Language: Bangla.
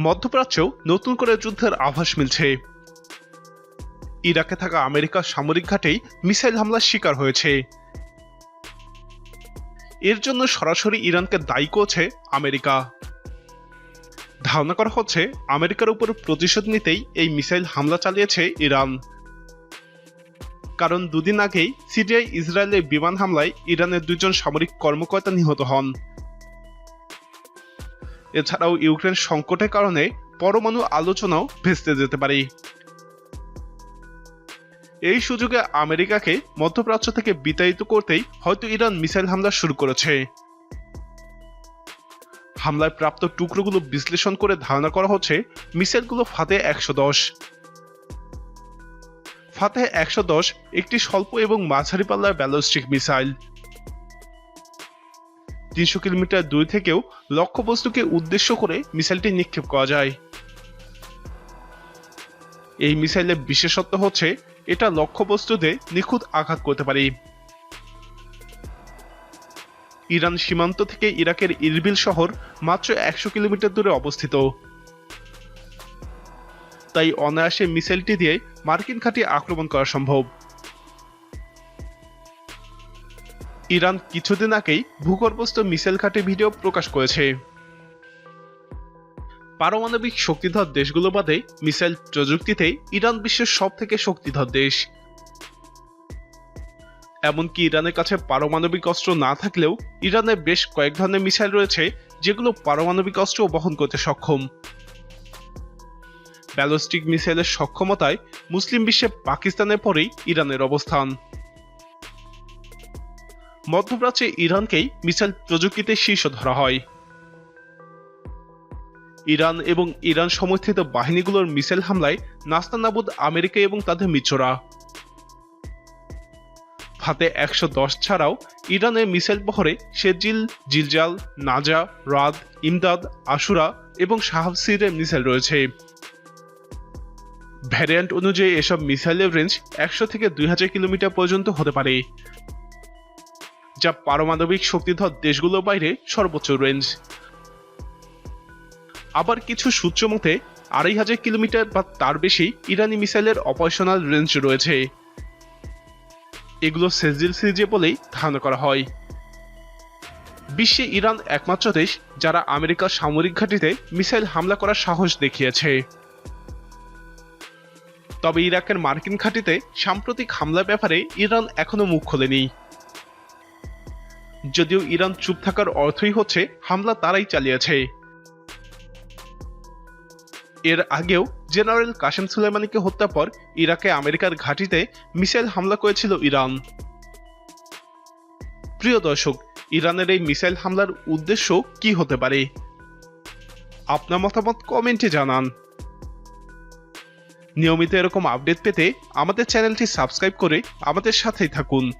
মধ্যপ্রাচ্যেও নতুন করে যুদ্ধের আভাস মিলছে। ইরাকে থাকা আমেরিকার সামরিক ঘাটেই মিসাইল হামলার শিকার হয়েছে। এর জন্য সরাসরি ইরানকে দায়ী করছে আমেরিকা। ধারণা করা হচ্ছে, আমেরিকার উপর প্রতিশোধ নিতেই এই মিসাইল হামলা চালিয়েছে ইরান। কারণ দুদিন আগেই সিরিয়ায় ইসরায়েলের বিমান হামলায় ইরানের দুজন সামরিক কর্মকর্তা নিহত হন। এছাড়াও ইউক্রেন সংকটের কারণে পরমাণু আলোচনাও ভেস্তে যেতে পারে। এই সুযোগে আমেরিকাকে মধ্যপ্রাচ্য থেকে বিতাড়িত করতেই হয়তো ইরান মিসাইল হামলা শুরু করেছে। হামলায় প্রাপ্ত টুকরোগুলো বিশ্লেষণ করে ধারণা করা হচ্ছে, মিসাইলগুলো ফাতে একশো দশ। ফাতে একশো দশ একটি স্বল্প এবং মাঝারি পাল্লার ব্যালিস্টিক মিসাইল। তিনশো কিলোমিটার দূর থেকেও লক্ষ্যবস্তুকে উদ্দেশ্য করে মিসাইলটি নিক্ষেপ করা যায়। এই মিসাইলের বিশেষত্ব হচ্ছে, এটা লক্ষ্যবস্তুতে নিখুঁত আঘাত করতে পারে। ইরান সীমান্ত থেকে ইরাকের ইরবিল শহর মাত্র একশো কিলোমিটার দূরে অবস্থিত। তাই অনায়াসে মিসাইলটি দিয়ে মার্কিন ঘাঁটি আক্রমণ করা সম্ভব। ইরান কিছুদিন আগেই ভূগর্ভস্থ মিসাইল ঘাটে ভিডিও প্রকাশ করেছে। পারমাণবিক শক্তিধর দেশগুলো বাদে মিসাইল প্রযুক্তিতে ইরান বিশ্বের সব থেকে শক্তিধর দেশ। এমনকি ইরানের কাছে পারমাণবিক অস্ত্র না থাকলেও ইরানের বেশ কয়েক ধরনের মিসাইল রয়েছে, যেগুলো পারমাণবিক অস্ত্র বহন করতে সক্ষম। ব্যালিস্টিক মিসাইলের সক্ষমতায় মুসলিম বিশ্বে পাকিস্তানের পরেই ইরানের অবস্থান। মধ্যপ্রাচ্যে ইরানকেই মিসাইল প্রযুক্তিতে শীর্ষ ধরা হয়। ইরান এবং ইরান সমর্থিত বাহিনীগুলোর মিসাইল হামলায় নাস্তানাবুদ আমেরিকা এবং তাদের মিত্ররা। ফাতে একশো দশ ছাড়াও ইরানের মিসাইল বহরে Sejjil Zelzal, Naza, Raad, Imdad, Ashura এবং শাহাবসিরের মিসাইল রয়েছে। ভ্যারিয়েন্ট অনুযায়ী এসব মিসাইলের রেঞ্জ একশো থেকে দুই হাজার কিলোমিটার পর্যন্ত হতে পারে। যা পারমাণবিক শক্তিধর দেশগুলোর বাইরে সর্বোচ্চ রেঞ্জ আবার কিছু সূত্র মতে, আড়াই হাজার কিলোমিটার বা তার বেশি ইরানি মিসাইলের অপারেশনাল রেঞ্জ রয়েছে। এগুলো সেজিল সিরিজে বলেই ধারণা করা হয়। বিশ্বে ইরান একমাত্র দেশ যারা আমেরিকার সামরিক ঘাঁটিতে মিসাইল হামলা করার সাহস দেখিয়েছে। তবে ইরাকের মার্কিন ঘাঁটিতে সাম্প্রতিক হামলার ব্যাপারে ইরান এখনও মুখ খোলেনি। যদিও ইরান চুপ থাকার অর্থই হচ্ছে হামলা তারাই চালিয়েছে। এর আগেও জেনারেল কাশেম সুলেমানিকে হত্যার পর ইরাকে আমেরিকার ঘাঁটিতে মিসাইল হামলা করেছিল ইরান। প্রিয় দর্শক, ইরানের এই মিসাইল হামলার উদ্দেশ্য কি হতে পারে? আপনার মতামত কমেন্টে জানান। নিয়মিত এরকম আপডেট পেতে আমাদের চ্যানেলটি সাবস্ক্রাইব করে আমাদের সাথেই থাকুন।